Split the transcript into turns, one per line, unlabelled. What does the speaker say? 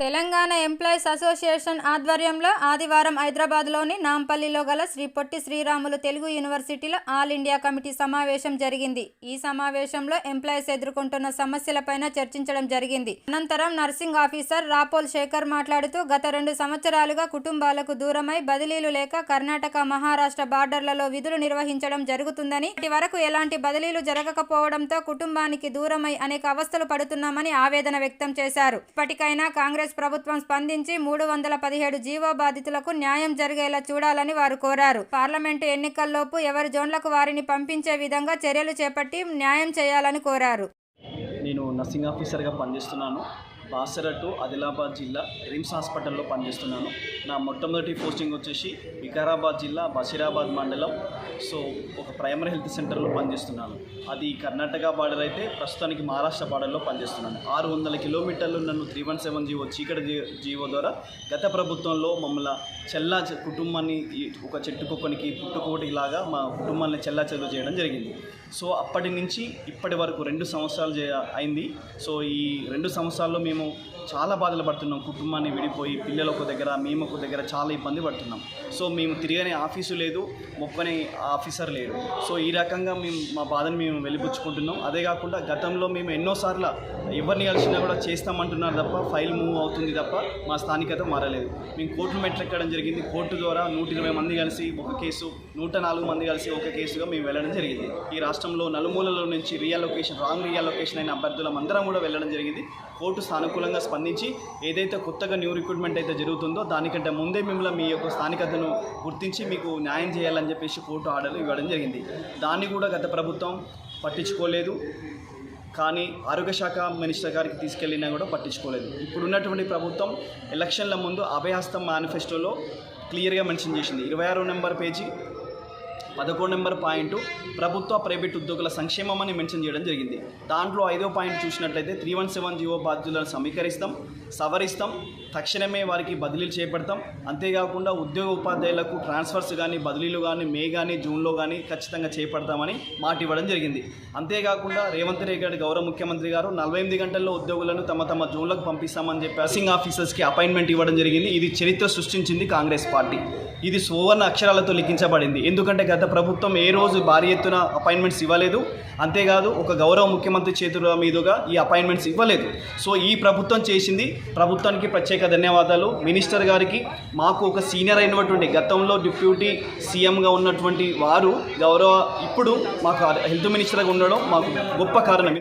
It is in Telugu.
తెలంగాణ ఎంప్లాయీస్ అసోసియేషన్ ఆధ్వర్యంలో ఆదివారం హైదరాబాద్లోని నాంపల్లిలో గల శ్రీ పొట్టి శ్రీరాములు తెలుగు యూనివర్సిటీలో ఆల్ ఇండియా కమిటీ సమావేశం జరిగింది. ఈ సమావేశంలో ఎంప్లాయీస్ ఎదుర్కొంటున్న సమస్యలపైన చర్చించడం జరిగింది. అనంతరం నర్సింగ్ ఆఫీసర్ రాపోల్ శేఖర్ మాట్లాడుతూ గత రెండు సంవత్సరాలుగా కుటుంబాలకు దూరమై బదిలీలు లేక కర్ణాటక మహారాష్ట్ర బార్డర్లలో విధులు నిర్వహించడం జరుగుతుందని ఇటు వరకు ఎలాంటి బదిలీలు జరగకపోవడంతో కుటుంబానికి దూరమై అనేక అవస్థలు పడుతున్నామని ఆవేదన వ్యక్తం చేశారు. ఇప్పటికైనా కాంగ్రెస్ ప్రభుత్వం స్పందించి మూడు వందల పదిహేడు జీవో బాధితులకు న్యాయం జరిగేలా చూడాలని వారు కోరారు. పార్లమెంటు ఎన్నికల్లోపు ఎవరి జోన్లకు వారిని పంపించే విధంగా చర్యలు చేపట్టి న్యాయం చేయాలని కోరారు.
నేను నర్సింగ్ ఆఫీసర్గా పనిచేస్తున్నాను. బాసరట్టు ఆదిలాబాద్ జిల్లా రిమ్స్ హాస్పిటల్లో పనిచేస్తున్నాను. నా మొట్టమొదటి పోస్టింగ్ వచ్చేసి వికారాబాద్ జిల్లా బషీరాబాద్ మండలం. సో ఒక ప్రైమరీ హెల్త్ సెంటర్లో పనిచేస్తున్నాను. అది కర్ణాటక బార్డర్ అయితే ప్రస్తుతానికి మహారాష్ట్ర బార్డర్లో పనిచేస్తున్నాను. ఆరు వందల కిలోమీటర్లు నన్ను three one seven G O చీకటి జీవో ద్వారా గత ప్రభుత్వంలో మమ్మల్ని చెల్లా కుటుంబాన్ని ఒక చెట్టుకొక్కనికి పుట్టుకోటి లాగా మా కుటుంబాన్ని చెల్లా చెల్లు చేయడం జరిగింది. సో అప్పటి నుంచి ఇప్పటి వరకు రెండు సంవత్సరాలు అయింది. సో ఈ రెండు సంవత్సరాల్లో మేము చాలా బాధలు పడుతున్నాం. కుటుంబాన్ని విడిపోయి పిల్లలు ఒక దగ్గర మేము ఒక దగ్గర చాలా ఇబ్బంది పడుతున్నాం. సో మేము తిరగని ఆఫీసు లేదు మొక్కనే ఆఫీసర్ లేరు సో ఈ రకంగా మేము మా బాధను మేము వెలిపుచ్చుకుంటున్నాం అదే కాకుండా గతంలో మేము ఎన్నోసార్లు ఎవరిని కలిసినా కూడా చేస్తామంటున్నారు తప్ప ఫైల్ మూవ్ అవుతుంది తప్ప మా స్థానికత మారలేదు. మేము కోర్టు మెట్లు ఎక్కడం జరిగింది. కోర్టు ద్వారా నూట ఇరవై మంది కలిసి ఒక కేసు నూట నాలుగు మంది కలిసి ఒక కేసుగా మేము వెళ్ళడం జరిగింది. ఈ రాష్ట్రంలో నలుమూలల నుంచి రీఅలొకేషన్ రాంగ్ రీఅలొకేషన్ అయిన అభ్యర్థులం అందరం కూడా వెళ్ళడం జరిగింది. కోర్టు సానుకూలంగా స్పందించి ఏదైతే కొత్తగా న్యూ రిక్రూట్మెంట్ అయితే జరుగుతుందో దానికంటే ముందే మిమ్మల్ని మీ యొక్క స్థానికతను గుర్తించి మీకు న్యాయం చేయాలని చెప్పేసి కోర్టు ఆర్డర్లు ఇవ్వడం జరిగింది. దాన్ని కూడా గత ప్రభుత్వం పట్టించుకోలేదు. కానీ ఆరోగ్య శాఖ మినిస్టర్ గారికి తీసుకెళ్ళినా కూడా పట్టించుకోలేదు. ఇప్పుడున్నటువంటి ప్రభుత్వం ఎలక్షన్ల ముందు అభయహస్తం మేనిఫెస్టోలో క్లియర్గా మెన్షన్ చేసింది. ఇరవై ఆరో నెంబర్ పేజీ పదకొండు నెంబర్ పాయింట్ ప్రభుత్వ ప్రైవేట్ ఉద్యోగుల సంక్షేమం అని మెన్షన్ చేయడం జరిగింది. దాంట్లో ఐదో పాయింట్ చూసినట్లయితే three one seven G O బాధ్యులను సమీకరిస్తాం సవరిస్తాం తక్షణమే వారికి బదిలీలు చేపడతాం. అంతేకాకుండా ఉద్యోగ ఉపాధ్యాయులకు ట్రాన్స్ఫర్స్ కానీ బదిలీలు కానీ మే కానీ జూన్లో కానీ ఖచ్చితంగా చేపడతామని మాట ఇవ్వడం జరిగింది. అంతేకాకుండా రేవంత్ రెడ్డి గారి గౌరవ ముఖ్యమంత్రి గారు నలభై ఎనిమిది గంటల్లో ఉద్యోగులను తమ తమ జోన్లకు పంపిస్తామని చెప్పి అసింగ్ ఆఫీసర్స్కి అపాయింట్మెంట్ ఇవ్వడం జరిగింది. ఇది చరిత్ర సృష్టించింది కాంగ్రెస్ పార్టీ. ఇది సువర్ణ అక్షరాలతో లిఖించబడింది. ఎందుకంటే గత ప్రభుత్వం ఏ రోజు భారీ ఎత్తున అపాయింట్మెంట్స్ ఇవ్వలేదు. అంతేకాదు ఒక గౌరవ ముఖ్యమంత్రి చేతుల మీదుగా ఈ అపాయింట్మెంట్స్ ఇవ్వలేదు. సో ఈ ప్రభుత్వం చేసింది ప్రభుత్వానికి ప్రత్యేక ధన్యవాదాలు. మినిస్టర్ గారికి మాకు ఒక సీనియర్ అయినటువంటి గతంలో డిప్యూటీ సీఎంగా ఉన్నటువంటి వారు గౌరవ ఇప్పుడు మాకు హెల్త్ మినిస్టర్గా ఉండడం మాకు గొప్ప కారణం.